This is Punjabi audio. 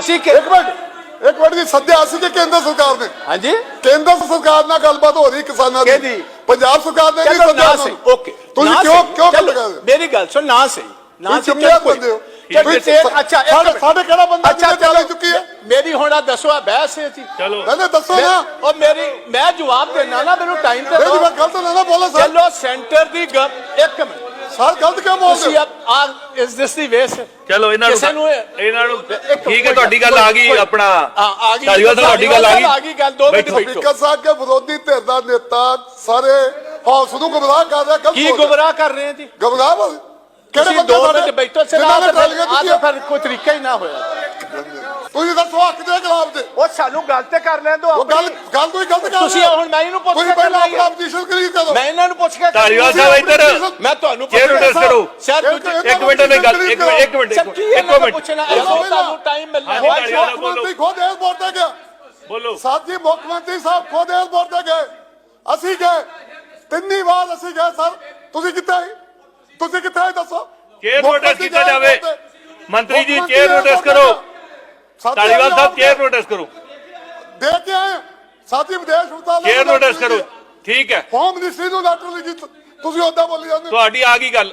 ਅਸੀਂ ਕਿ ਇੱਕ ਮਿੰਟ ਇੱਕ ਮਿੰਟ ਜੀ ਸੱਦਿਆ ਅਸੀਂ ਕਿ ਕੇਂਦਰ ਸਰਕਾਰ ਨੇ? ਹਾਂਜੀ। ਕੇਂਦਰ ਸਰਕਾਰ ਨਾਲ ਗੱਲਬਾਤ ਹੋ ਰਹੀ ਕਿਸਾਨਾਂ ਦੀ। ਕਿਹਦੀ? ਪੰਜਾਬ ਸਰਕਾਰ ਨੇ ਨਹੀਂ ਸੱਦਿਆ ਨਾ ਉਹਨਾਂ ਸਹੀ। ਨੂੰ। ਓਕੇ। ਤੁਸੀਂ ਕਿਉਂ ਕਿਉਂ ਚਲੋ, ਗੱਲ ਕਰਦੇ ਮੇਰੀ ਗੱਲ ਸੁਣ ਨਾ ਸਹੀ। ਨਾ ਸਹੀ। ਕੋਈ- ਬੰਦੇ ਹੋ? ਤੁਸੀਂ ਤੇ ਅੱਛਾ ਇੱਕ ਸਾਡੇ ਮਿੰਟ। ਸਾਡੇ ਕਿਹੜਾ ਬੰਦਾ ਅੱਛਾ ਚਲੋ ਚੱਲ ਚੁੱਕੀ ਹੈ? ਮੇਰੀ ਹੁਣ ਆ ਦੱਸੋ ਆ ਬਹਿਸ ਹੈ ਜੀ ਚਲੋ। ਨਹੀਂ ਦੱਸੋ ਨਾ। ਉਹ ਮੇਰੀ ਮੈਂ ਜਵਾਬ ਦੇਣਾ ਨਾ ਮੈਨੂੰ ਟਾਈਮ ਤੇ ਦਿਓ। ਮੈਂ ਗਲਤ ਨਾ ਨਾ ਬੋਲਾਂ ਸਰ। ਚਲੋ ਸੈਂਟਰ ਦੀ ਗੱਲ ਇੱਕ ਮਿੰਟ। ਸਰ ਗਲਤ ਕਿਉਂ ਤੁਸੀਂ ਬੋਲਦੇ ਹੋ? ਆ ਇਸ ਦਿਸ ਦੀ ਵੇਸ ਚਲੋ ਇਹਨਾਂ ਕਿਸੇ ਨੂੰ ਨੂੰ ਇਹ- ਇਹਨਾਂ ਨੂੰ ਇੱਕ- ਠੀਕ ਹੈ ਤੁਹਾਡੀ ਗੱਲ ਆ ਗਈ ਕੋਈ- ਆਪਣਾ ਹਾਂ ਆ ਗਈ ਧਾਰੀਵਾਲ ਸਾਹਿਬ ਤੁਹਾਡੀ ਗੱਲ ਆ ਗਈ ਆ ਗਈ ਗੱਲ ਦੋ ਮਿੰਟ ਬੈਠੋ। ਬੈਠੋ ਸਪੀਕਰ ਸਾਹਿਬ ਕੇ ਵਿਰੋਧੀ ਧਿਰ ਦਾ ਨੇਤਾ ਸਾਰੇ ਹਾਊਸ ਨੂੰ ਗੁੰਮਰਾਹ ਕਰ ਰਿਹਾ ਗਲਤ ਕੀ ਰਿਹਾ। ਗੁੰਮਰਾਹ ਕਰ ਰਹੇ ਜੀ ਗੁੰਮਰਾਹ ਬੋਲ ਕਿਹੜੇ ਤੁਸੀਂ ਬੰਦੇ ਦੋ ਸਾਡੇ? ਮਿੰਟ ਬੈਠੋ ਸਿਰ ਜਿਨ੍ਹਾਂ ਨੇ ਆ ਤਾਂ। ਫਿਰ ਕੋਈ ਤਰੀਕਾ ਹੀ ਨਾ ਹੋਇਆ ਤੁਸੀਂ ਦੱਸੋ ਹੱਕ ਦੇ ਖਿਲਾਫ ਦੇ ਉਹ ਸਾਨੂੰ ਗੱਲ ਤੇ ਕਰ ਲੈਣ ਦਿਓ ਉਹ ਗੱਲ ਗੱਲ ਤੁਸੀਂ ਗਲਤ ਕਰ ਤੁਸੀਂ ਹੁਣ ਮੈਂ ਇਹਨੂੰ ਪੁੱਛ ਕੇ ਪਹਿਲਾਂ ਆਪਣਾ ਪੋਜੀਸ਼ਨ ਕਲੀਅਰ ਕਰੋ ਮੈਂ ਇਹਨਾਂ ਨੂੰ ਪੁੱਛ ਕੇ ਧਾਰੀਵਾਲ ਸਾਹਿਬ ਇੱਧਰ। ਮੈਂ ਤੁਹਾਨੂੰ ਪੁੱਛ ਕੇ ਕਰੋ। ਸਰ ਇੱਕ ਮਿੰਟ ਨਹੀਂ ਗੱਲ ਇੱਕ ਮਿੰਟ ਇੱਕ ਮਿੰਟ ਇੱਕ ਮਿੰਟ। ਪੁੱਛਣਾ? ਤੁਹਾਨੂੰ ਟਾਈਮ ਮਿਲਣਾ। ਮੁੱਖ ਮੰਤਰੀ ਖੁਦ ਇਹ ਬੋਲਦੇ ਗਿਆ ਬੋਲੋ। ਸਾਹਿਬ ਜੀ ਮੁੱਖ ਮੰਤਰੀ ਸਾਹਿਬ ਖੁਦ ਇਹ ਬੋਲਦੇ ਗਏ। ਅਸੀਂ ਗਏ। ਤਿੰਨੀ ਵਾਰ ਅਸੀਂ ਗਏ ਸਰ। ਤੁਸੀਂ ਕਿੱਥੇ ਤੁਸੀਂ ਕਿੱਥੇ ਦੱਸੋ? ਕੇਅਰ ਨੋਟਿਸ ਕੀਤਾ ਜਾਵੇ। ਮੰਤਰੀ ਜੀ ਕੇਅਰ ਨੋਟਿਸ ਕਰੋ। ਧਾਰੀਵਾਲ ਸਾਹਿਬ ਕੇਅਰ ਨੋਟਿਸ ਕਰੋ। ਸਾਥੀ ਵਿਦੇਸ਼ ਹਸਪਤਾਲ ਚੇਅਰ ਨੋਟਿਸ ਕਰੋ। ਠੀਕ ਹੈ। ਹੋਮ ਮਿਨਿਸਟਰੀ ਨੂੰ ਲੈਟਰ ਲਿਖੀ ਤੁਸੀਂ ਉਹਦਾ ਬੋਲੀ ਜਾਂਦੇ ਹੋ। ਤੁਹਾਡੀ ਆ ਗਈ ਗੱਲ।